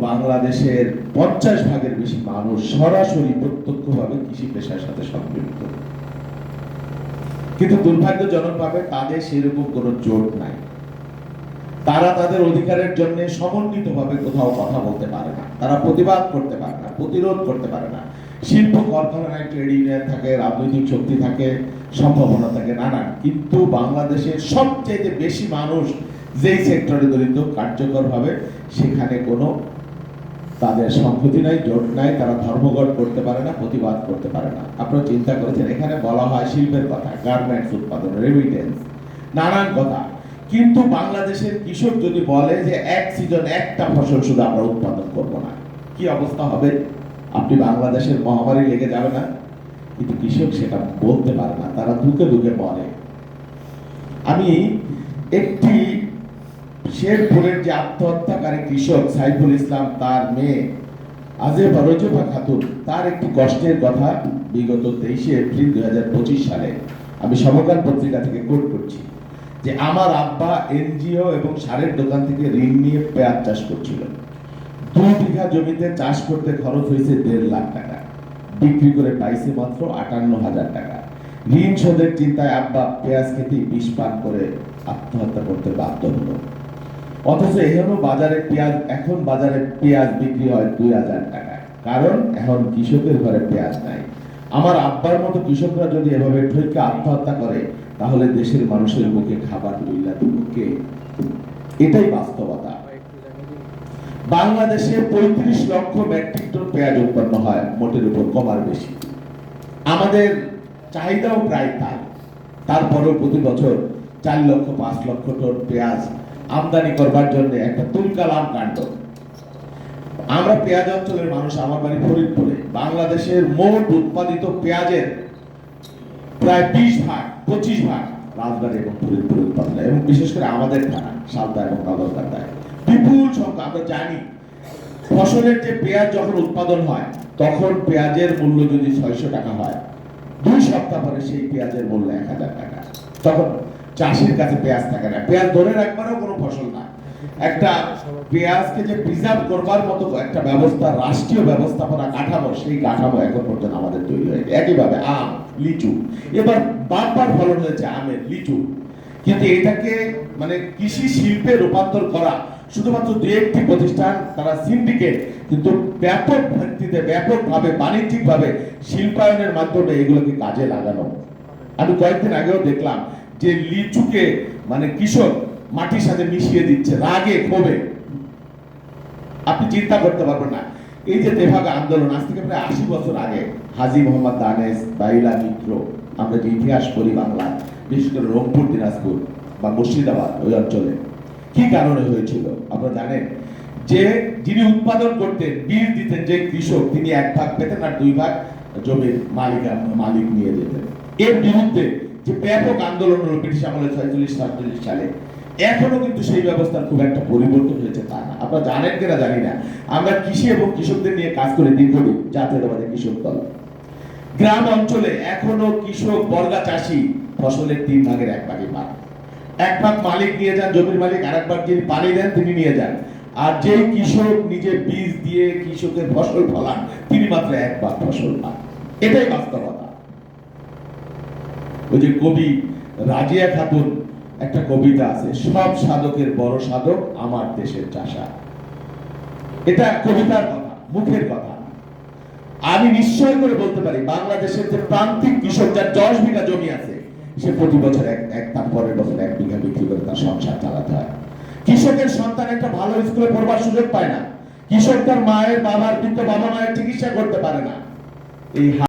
বাংলাদেশের পঞ্চাশ ভাগের বেশি মানুষ সরাসরি প্রত্যক্ষভাবে কৃষি পেশার সাথে সম্পৃক্ত। কিন্তু দুর্ভাগ্যজনকভাবে তাদের সেরকম কোনো জোট নাই। তারা তাদের অধিকারের জন্য সমন্বিতভাবে কোথাও কথা বলতে পারে না। তারা প্রতিবাদ করতে পারে না, প্রতিরোধ করতে পারে না। শিল্প কারখানায় ট্রেড ইউনিয়ন থাকে, রাজনৈতিক শক্তি থাকে, সম্ভাবনা থাকে নানান। কিন্তু বাংলাদেশের সবচেয়ে বেশি মানুষ যেই সেক্টরে জড়িত কার্যকরভাবে সেখানে কোনো তাদের সংহতি নাই, জোট নাই, তারা ধর্মঘট করতে পারে না, প্রতিবাদ করতে পারে না। আপনারা চিন্তা করেছেন, এখানে বলা হয় শিল্পের কথা গার্মেন্টস উৎপাদন রেমিটেন্স নানান কথা। কিন্তু বাংলাদেশের কৃষক যদি বলে যে এক সিজন একটা ফসল শুধু আমরা উৎপাদন করব না, কি অবস্থা হবে? আপনি বাংলাদেশের মহামারী লেগে যাবে না? কিন্তু কৃষক সেটা বলতে পারে না, তারা দুকে দুকে বলে। আমি একটি শেরপুরের যে আত্মহত্যাকারী কৃষক সাইফুল ইসলাম, তার মেয়ে আজেবা রজবা খাতুন, তার একটি কষ্টের কথা বিগত তেইশে এপ্রিল দুই হাজার পঁচিশ সালে আমি সমকাল পত্রিকা থেকে কোট করছি যে আমার আব্বা এনজিও এবং সারের দোকান থেকে ঋণ নিয়ে পেঁয়াজ চাষ করছিল। দুই বিঘা জমিতে চাষ করতে খরচ হয়েছে দেড় লাখ টাকা, বিক্রি করে পাইছে মাত্র আটান্ন হাজার টাকা। ঋণ শোধের চিন্তায় আব্বা পেঁয়াজ খেতে বিষ পান করে আত্মহত্যা করতে বাধ্য হলো। অথচ এখনও বাজারে পেঁয়াজ, এখন বাজারে পেঁয়াজ বিক্রি হয় দুই হাজার টাকায়। কারণ এখন কৃষকের ঘরে পেঁয়াজ নাই। আমার আব্বার মতো কৃষকরা যদি এভাবে ঠকে আত্মহত্যা করে, তাহলে দেশের মানুষের মুখে খাবার তুইলা কে এটাই বাস্তবতা। বাংলাদেশে পঁয়ত্রিশ লক্ষ মেট্রিক টন পেঁয়াজ উৎপন্ন হয়, মোটের উপর কমার বেশি। আমাদের চাহিদাও প্রায় তাই। তারপরেও প্রতি বছর চার লক্ষ, পাঁচ লক্ষ টন পেঁয়াজ আমদানি করবার জন্য একটা তুলকালাম কাণ্ড। আমরা পেঁয়াজ অঞ্চলের মানুষ, আমার বাড়ি ফরিদপুরে, বাংলাদেশের মোট উৎপাদিত পেঁয়াজের প্রায় বিশ ভাগ, পঁচিশ ভাগ রাজবাড়ী এবং উৎপাদন এবং বিশেষ করে আমাদের থানা, সালদা এবং বিপুল সংখ্যা আমরা জানি, ফসলের যে পেঁয়াজ যখন উৎপাদন হয়, তখন পেঁয়াজের মূল্য যদি ছয়শো টাকা হয়, দুই সপ্তাহ পরে সেই পেঁয়াজের মূল্য এক হাজার টাকা। তখন চাষির কাছে পেঁয়াজ থাকে না। পেঁয়াজ ধরে রাখবারও কোনো ফসল না। একটা পেঁয়াজকে যে প্রিজার্ভ করবার মতো একটা ব্যবস্থা, রাষ্ট্রীয় ব্যবস্থাপনা কাঠামো, সেই কাঠামো এখন পর্যন্ত আমাদের তৈরি হয়নি। একইভাবে আম, লিচু। এবার বারবার ফলন হয়েছে আমের, লিচু। কিন্তু এটাকে মানে কৃষি শিল্পে রূপান্তর করা, শুধুমাত্র দু একটি প্রতিষ্ঠান, তারা সিন্ডিকেট কিন্তু ব্যাপক ভিত্তিতে, ব্যাপকভাবে, বাণিজ্যিকভাবে শিল্পায়নের মাধ্যমে এগুলোকে কাজে লাগানো। আমি কয়েকদিন আগেও দেখলাম যে লিচুকে মানে কৃষক মাটির সাথে মিশিয়ে দিচ্ছে, রাগে ক্ষোভে। আপনি চিন্তা করতে পারবেন না। এই যে তেভাগা আন্দোলন, আজ থেকে প্রায় আশি বছর আগে হাজি মোহাম্মদ দানেশ বাইলা মিত্র, আমরা যে ইতিহাস পড়ি বাংলা বিশেষ করে রংপুর, দিনাজপুর বা মুর্শিদাবাদ ওই অঞ্চলে, কি কারণে হয়েছিল? আপনারা জানেন যে যিনি উৎপাদন করতেন, বীজ দিতেন যে কৃষক, তিনি এক ভাগ পেতেন আর দুই ভাগ জমির মালিক মালিক নিয়ে যেতেন। এর বিরুদ্ধে যে ব্যাপক আন্দোলন হলো ব্রিটিশ আমলে ছয়চল্লিশ, সাতচল্লিশ সালে। এখনও কিন্তু সেই ব্যবস্থার খুব একটা পরিবর্তন হয়েছে তা না। আপনারা জানেন কিনা জানি না। আমরা কৃষি এবং কৃষকদের নিয়ে কাজ করে দীর্ঘদিন, জাতীয়তাবাদী কৃষক দল। গ্রাম অঞ্চলে এখনও কৃষক বর্গা চাষি ফসলের তিন ভাগের এক ভাগে পান এক ভাগ মালিক নিয়ে যান, জমির মালিক আর এক ভাগ যিনি পানি দেন, তিনি নিয়ে যান। আর যেই কৃষক নিজে বীজ দিয়ে কৃষকের ফসল ফলান, তিনি মাত্র এক ভাগ ফসল পান। এটাই বাস্তবতা। ওই যে কবি রাজিয়া খাতুন একটা কবিতা আছে, সব সাধকের বড় সাধক আমার দেশের চাষা। এটা কবিতার কথা, মুখের কথা। আমি নিশ্চয় করে বলতে পারি, বাংলাদেশের যে প্রান্তিক কৃষক যার দশ বিঘা জমি আছে, সে প্রতি বছর এক এক, তার পরের বছর এক বিঘা বিক্রি করে তার সংসার চালাতে হয়। কৃষকের সন্তান একটা ভালো স্কুলে পড়বার সুযোগ পায় না। কৃষক তার মায়ের বাবার বৃদ্ধ বাবা মায়ের চিকিৎসা করতে পারে না। এই